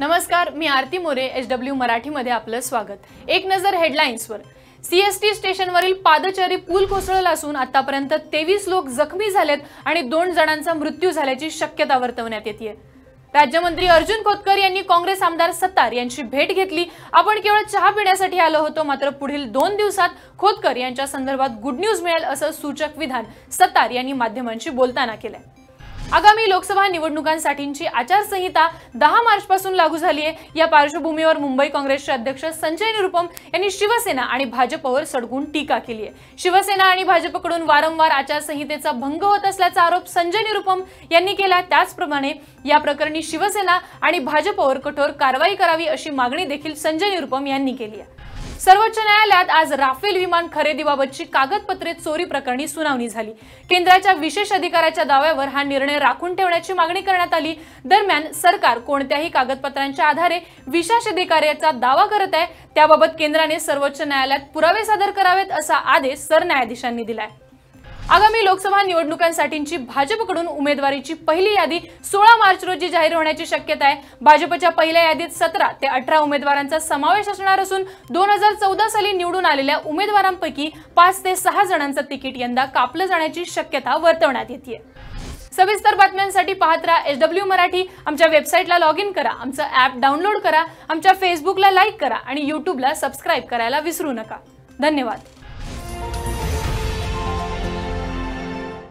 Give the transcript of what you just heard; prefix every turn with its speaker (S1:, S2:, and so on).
S1: नमस्कार मी Aarti More H W मराठीमध्ये आपलं स्वागत. एक नजर हेडलाईन्सवर. सीएसटी स्टेशनवरील पादचारी पूल कोसळला असून आतापर्यंत तेवीस लोक जखमी झालेत आणि दोन जणांचा मृत्यू झाल्याची शक्यता वर्तवण्यात येते राज्यमंत्री अर्जुन खोतकर यांनी काँग्रेस आमदार सत्तार यांची भेट घेतली. आपण केवळ चहा पिण्यासाठी आलो होतो मात्र पुढील दोन दिवसात खोतकर यांच्या संदर्भात गुड न्यूज मिळेल असं सूचक विधान सत्तार यांनी माध्यमांशी बोलताना केलंय. आगामी लोकसभा निवडणुकांसाठीची आचारसंहिता दहा मार्चपासून लागू झाली आहे. या पार्श्वभूमीवर मुंबई काँग्रेसचे अध्यक्ष संजय निरुपम यांनी शिवसेना आणि भाजपवर सडकून टीका केली आहे. शिवसेना आणि भाजपकडून वारंवार आचारसंहितेचा भंग होत असल्याचा आरोप संजय निरुपम यांनी केला. त्याचप्रमाणे या प्रकरणी शिवसेना आणि भाजपवर कठोर कारवाई करावी अशी मागणी देखील संजय निरुपम यांनी केली आहे. सर्वोच्च न्यायालयात आज राफेल विमान खरेदीबाबतची कागदपत्रे चोरी प्रकरणी सुनावणी झाली. केंद्राच्या विशेष अधिकाऱ्याच्या दाव्यावर हा निर्णय राखून ठेवण्याची मागणी करण्यात आली. दरम्यान सरकार कोणत्याही कागदपत्रांच्या आधारे विशेष अधिकाऱ्याचा दावा करत आहे त्याबाबत केंद्राने सर्वोच्च न्यायालयात पुरावे सादर करावेत असा आदेश सरन्यायाधीशांनी दिलाय. आगामी लोकसभा निवडणुकांसाठीची भाजपकडून उमेदवारीची पहिली यादी सोळा मार्च रोजी जाहीर होण्याची शक्यता आहे. भाजपच्या पहिल्या यादीत सतरा ते अठरा उमेदवारांचा समावेश असणार असून दोन हजार चौदा साली निवडून आलेल्या उमेदवारांपैकी पाच ते सहा जणांचं तिकीट यंदा कापलं जाण्याची शक्यता वर्तवण्यात येते सविस्तर बातम्यांसाठी पाहत राहा एच डब्ल्यू मराठी. आमच्या वेबसाईटला लॉग इन करा आमचं ॲप डाउनलोड करा आमच्या फेसबुकला लाईक करा आणि यूट्यूबला सबस्क्राईब करायला विसरू नका. धन्यवाद.